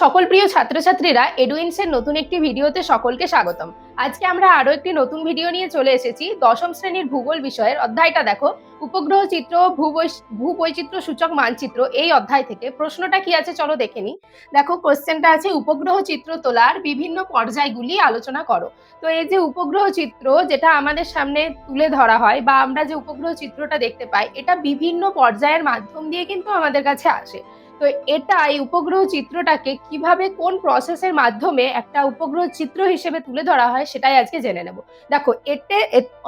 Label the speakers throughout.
Speaker 1: সকল প্রিয় ছাত্রছাত্রীরা এডুইন্সের নতুন একটি ভিডিওতে সকলকে স্বাগতম। আজকে আমরা আরও একটি নতুন ভিডিও নিয়ে চলে এসেছি। দশম শ্রেণির ভূগোল বিষয়ের অধ্যায়টা দেখো। উপগ্রহ চিত্র ভূবৈচিত্র্য সূচক মানচিত্র এই অধ্যায় থেকে। প্রশ্নটা কি আছে চলো দেখে নিই। দেখো, কোশ্চেনটা আছে, উপগ্রহ চিত্র তোলার বিভিন্ন পর্যায়গুলি আলোচনা করো। তো এই যে উপগ্রহ চিত্র যেটা আমাদের সামনে তুলে ধরা হয় বা আমরা যে উপগ্রহ চিত্রটা দেখতে পাই, এটা বিভিন্ন পর্যায়ের মাধ্যম দিয়ে কিন্তু আমাদের কাছে আসে। তো এটা এই উপগ্রহ চিত্রটাকে কীভাবে কোন প্রসেসের মাধ্যমে একটা উপগ্রহ চিত্র হিসেবে তুলে ধরা হয় সেটাই আজকে জেনে নেব। দেখো, এতে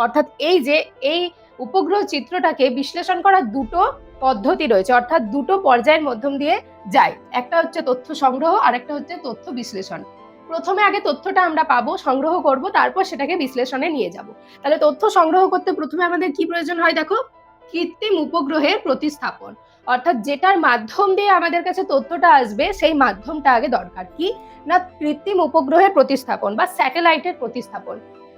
Speaker 1: অর্থাৎ এই যে এই উপগ্রহ চিত্রটাকে বিশ্লেষণ করার দুটো পদ্ধতি রয়েছে, অর্থাৎ দুটো পর্যায়ের মধ্যম দিয়ে যায়। একটা হচ্ছে তথ্য সংগ্রহ আর একটা হচ্ছে তথ্য বিশ্লেষণ। প্রথমে আগে তথ্যটা আমরা পাবো, সংগ্রহ করব, তারপর সেটাকে বিশ্লেষণে নিয়ে যাব। তাহলে তথ্য সংগ্রহ করতে প্রথমে আমাদের কি প্রয়োজন হয় দেখো? কৃত্রিম উপগ্রহের প্রতিস্থাপন। অর্থাৎ যেটার মাধ্যম দিয়ে আমাদের কাছে তথ্যটা আসবে, সেই মাধ্যমটা আগে দরকার। কি? না কৃত্রিম উপগ্রহের প্রতিস্থাপন বা স্যাটেলাইটের প্রতিস্থাপন।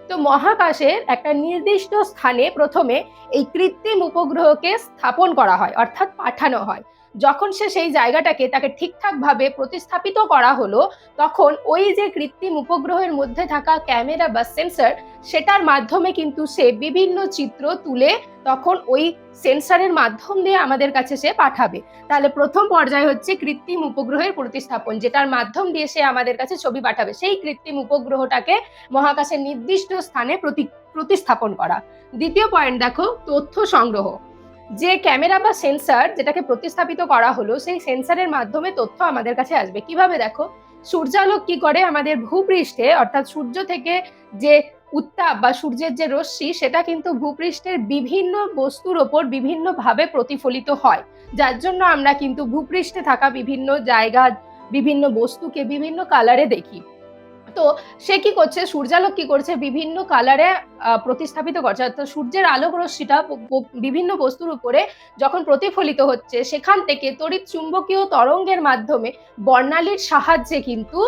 Speaker 1: তো মহাকাশের একটা নির্দিষ্ট স্থানে প্রথমে এই কৃত্রিম উপগ্রহকে স্থাপন করা হয়, অর্থাৎ পাঠানো হয়। যখন সে সেই জায়গাটাকে তাকে ঠিকঠাকভাবে প্রতিস্থাপিত করা হলো, তখন ওই যে কৃত্রিম উপগ্রহের মধ্যে থাকা ক্যামেরা বা সেন্সর, সেটার মাধ্যমে কিন্তু সে বিভিন্ন চিত্র তুলে তখন ওই সেন্সারের মাধ্যম দিয়ে আমাদের কাছে সে পাঠাবে। তাহলে প্রথম পর্যায় হচ্ছে কৃত্রিম উপগ্রহের প্রতিস্থাপন, যেটার মাধ্যম দিয়ে সে আমাদের কাছে ছবি পাঠাবে। সেই কৃত্রিম উপগ্রহটাকে মহাকাশের নির্দিষ্ট স্থানে প্রতি, প্রতিস্থাপন করা। দ্বিতীয় পয়েন্ট দেখো, তথ্য সংগ্রহ। যে ক্যামেরা বা সেন্সার যেটাকে প্রতিস্থাপিত করা হলো, সেই সেন্সারের মাধ্যমে তথ্য আমাদের কাছে আসবে। কীভাবে দেখো? সূর্যালোক কি করে আমাদের ভূপৃষ্ঠে, অর্থাৎ সূর্য থেকে যে উত্তাপ বা সূর্যের যে রশ্মি, সেটা কিন্তু ভূপৃষ্ঠের বিভিন্ন বস্তুর ওপর বিভিন্নভাবে প্রতিফলিত হয়। যার জন্য আমরা কিন্তু ভূপৃষ্ঠে থাকা বিভিন্ন জায়গা, বিভিন্ন বস্তুকে বিভিন্ন কালারে দেখি। তো সে কি করছে? সূর্যালোক কি করছে? বিভিন্ন কালারে প্রতিস্থাপিত করছে। অর্থাৎ সূর্যের আলোক রশ্মিটা বিভিন্ন বস্তুর উপরে যখন প্রতিফলিত হচ্ছে, সেখান থেকে তড়িৎ চুম্বকীয় তরঙ্গের মাধ্যমে বর্ণালীর সাহায্যে কিন্তু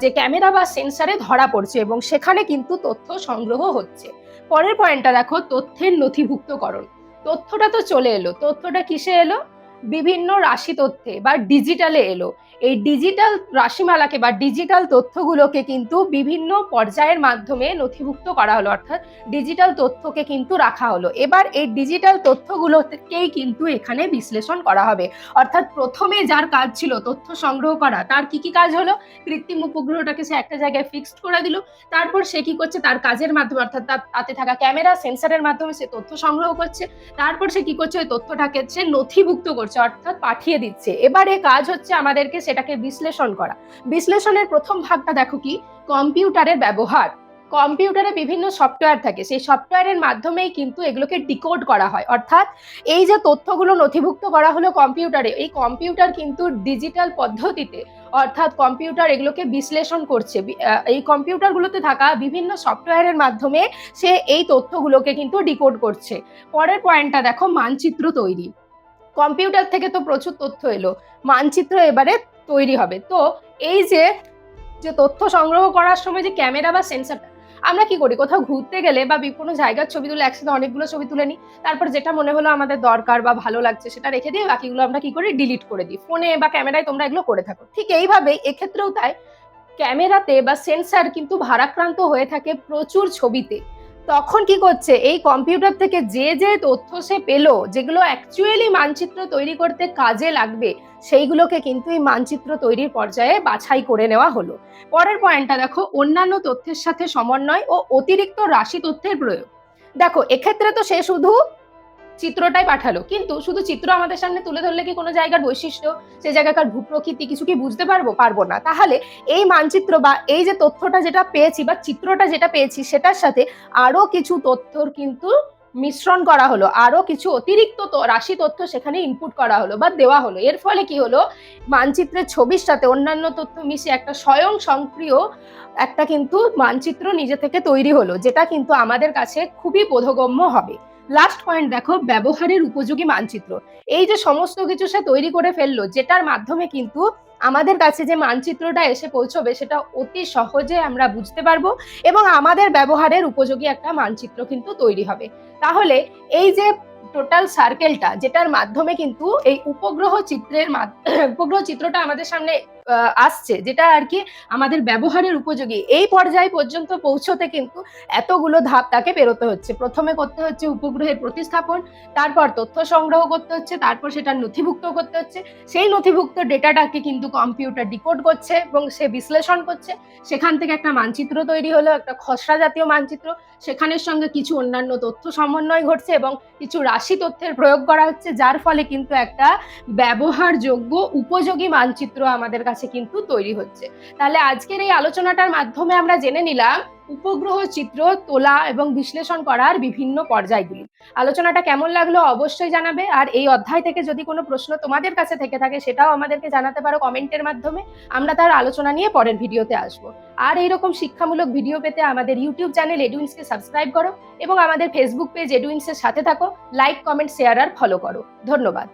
Speaker 1: যে ক্যামেরা বা সেন্সারে ধরা পড়ছে এবং সেখানে কিন্তু তথ্য সংগ্রহ হচ্ছে। পরের পয়েন্টটা দেখো, তথ্যের নথিভুক্তকরণ। তথ্যটা তো চলে এলো। তথ্যটা কিসে এলো? বিভিন্ন রাশি তথ্যে বা ডিজিটালে এলো। এই ডিজিটাল রাশিমালাকে বা ডিজিটাল তথ্যগুলোকে কিন্তু বিভিন্ন পর্যায়ের মাধ্যমে নথিভুক্ত করা হলো, অর্থাৎ ডিজিটাল তথ্যকে কিন্তু রাখা হলো। এবার এই ডিজিটাল তথ্যগুলোকেই কিন্তু এখানে বিশ্লেষণ করা হবে। অর্থাৎ প্রথমে যার কাজ ছিল তথ্য সংগ্রহ করা, তার কি কি কাজ হলো? কৃত্রিম উপগ্রহটাকে সে একটা জায়গায় ফিক্সড করে দিল, তারপর সে কি করছে? তার কাজের মাধ্যমে, অর্থাৎ তার- তাতে থাকা ক্যামেরা সেন্সারের মাধ্যমে সে তথ্য সংগ্রহ করছে, তারপর সে কি করছে? ওই তথ্যটাকে সে নথিভুক্ত করছে। অর্থাৎ পাঠিয়ে দিচ্ছে। এবারে কাজ হচ্ছে আমাদেরকে সেটাকে বিশ্লেষণ করা। বিশ্লেষণের প্রথম ভাগটা দেখো কি? কম্পিউটারের ব্যবহার। কম্পিউটারে বিভিন্ন সফটওয়্যার থাকে। সেই সফটওয়্যারের মাধ্যমেই কিন্তু এগুলোকে ডিকোড করা হয়। অর্থাৎ এই যে তথ্যগুলো নথিভুক্ত করা হলো কম্পিউটারে, এই কম্পিউটার কিন্তু ডিজিটাল পদ্ধতিতে, অর্থাৎ কম্পিউটার এগুলোকে বিশ্লেষণ করছে। এই কম্পিউটারগুলোতে থাকা বিভিন্ন সফটওয়্যারের মাধ্যমে সে এই তথ্যগুলোকে কিন্তু ডিকোড করছে। পরের পয়েন্টটা দেখো, মানচিত্র তৈরি। কম্পিউটার থেকে তো প্রচুর তথ্য এলো। মানচিত্র এবারে তৈরি হবে। তো এই যে যে তথ্য সংগ্রহ করার সময় যে ক্যামেরা বা সেন্সারটা, আমরা কি করি? কোথাও ঘুরতে গেলে বা কোনো জায়গার ছবি তুলে, একসাথে অনেকগুলো ছবি তুলে নিই। তারপর যেটা মনে হলো আমাদের দরকার বা ভালো লাগছে সেটা রেখে দিয়ে বাকিগুলো আমরা কি করি? ডিলিট করে দিই। ফোনে বা ক্যামেরায় তোমরা এগুলো করে থাকো। ঠিক এইভাবে এক্ষেত্রেও তাই ক্যামেরাতে বা সেন্সার কিন্তু ভারাক্রান্ত হয়ে থাকে প্রচুর ছবিতে। তখন কি করছে? এই কম্পিউটার থেকে যে যে তথ্য সে পেল, যেগুলো অ্যাকচুয়ালি মানচিত্র তৈরি করতে কাজে লাগবে, সেইগুলোকে কিন্তু এই মানচিত্র তৈরির পর্যায়ে বাছাই করে নেওয়া হলো। পরের পয়েন্টটা দেখো, অন্যান্য তথ্যের সাথে সমন্বয় ও অতিরিক্ত রাশি তথ্যের প্রয়োগ। দেখো, এক্ষেত্রে তো সে শুধু চিত্রটাই পাঠালো। কিন্তু শুধু চিত্র আমাদের সামনে তুলে ধরলে কি কোনো জায়গার বৈশিষ্ট্য? সে জায়গাকার ভূপ্রকৃতি কিছু কি বুঝতে পারব? পারব না। তাহলে এই মানচিত্র বা এই যে তথ্যটা যেটা পেয়েছি বা চিত্রটা যেটা পেয়েছি, সেটার সাথে আরও কিছু তথ্যর কিন্তু মিশ্রণ করা হলো। আরও কিছু অতিরিক্ত রাশি তথ্য সেখানে ইনপুট করা হলো বা দেওয়া হলো। এর ফলে কি হলো? মানচিত্রের ছবির সাথে অন্যান্য তথ্য মিশে একটা স্বয়ং সক্রিয় একটা কিন্তু মানচিত্র নিজে থেকে তৈরি হলো, যেটা কিন্তু আমাদের কাছে খুবই বোধগম্য হবে। লাস্ট পয়েন্ট দেখো, ব্যবহারের উপযোগী মানচিত্র। এই যে সমস্ত কিছু সে তৈরি করে ফেলল, যেটার মাধ্যমে কিন্তু আমাদের কাছে যে মানচিত্রটা এসে পৌঁছবে, সেটা অতি সহজে আমরা বুঝতে পারব এবং আমাদের ব্যবহারের উপযোগী একটা মানচিত্র কিন্তু তৈরি হবে। তাহলে এই যে টোটাল সার্কেলটা যেটার মাধ্যমে কিন্তু এই উপগ্রহ চিত্রের উপগ্রহ চিত্রটা আমাদের সামনে আসছে, যেটা আর কি আমাদের ব্যবহারের উপযোগী। এই পর্যায় পর্যন্ত পৌঁছতে কিন্তু এতগুলো ধাপ তাকে পেরোতে হচ্ছে। প্রথমে করতে হচ্ছে উপগ্রহের প্রতিস্থাপন, তারপর তথ্য সংগ্রহ করতে হচ্ছে, তারপর সেটা নথিভুক্ত করতে হচ্ছে। সেই নথিভুক্ত ডেটাটাকে কিন্তু কম্পিউটার ডিকোড করছে এবং সে বিশ্লেষণ করছে। সেখান থেকে একটা মানচিত্র তৈরি হলো, একটা খসড়া জাতীয় মানচিত্র। সেখানের সঙ্গে কিছু অন্যান্য তথ্য সমন্বয় ঘটছে এবং কিছু রাশি তথ্যের প্রয়োগ করা হচ্ছে, যার ফলে কিন্তু একটা ব্যবহারযোগ্য, উপযোগী মানচিত্র আমাদের কাছে কিন্তু তৈরি হচ্ছে। তাহলে আজকের এই আলোচনাটার মাধ্যমে আমরা জেনে নিলাম উপগ্রহ চিত্র, তোলা এবং বিশ্লেষণ করার বিভিন্ন পর্যায়গুলি। আলোচনাটা কেমন লাগল অবশ্যই জানাবে। আর এই অধ্যায় থেকে যদি কোনো প্রশ্ন তোমাদের কাছে থেকে থাকে, সেটাও আমাদেরকে জানাতে পারো কমেন্টের মাধ্যমে। আমরা তার আলোচনা নিয়ে পরের ভিডিওতে আসব। আর এইরকম শিক্ষামূলক ভিডিও পেতে আমাদের ইউটিউব চ্যানেল এডুইন্সকে সাবস্ক্রাইব করো এবং আমাদের ফেসবুক পেজ এডুইন্সের সাথে থাকো। লাইক কমেন্ট শেয়ার আর ফলো করো। ধন্যবাদ।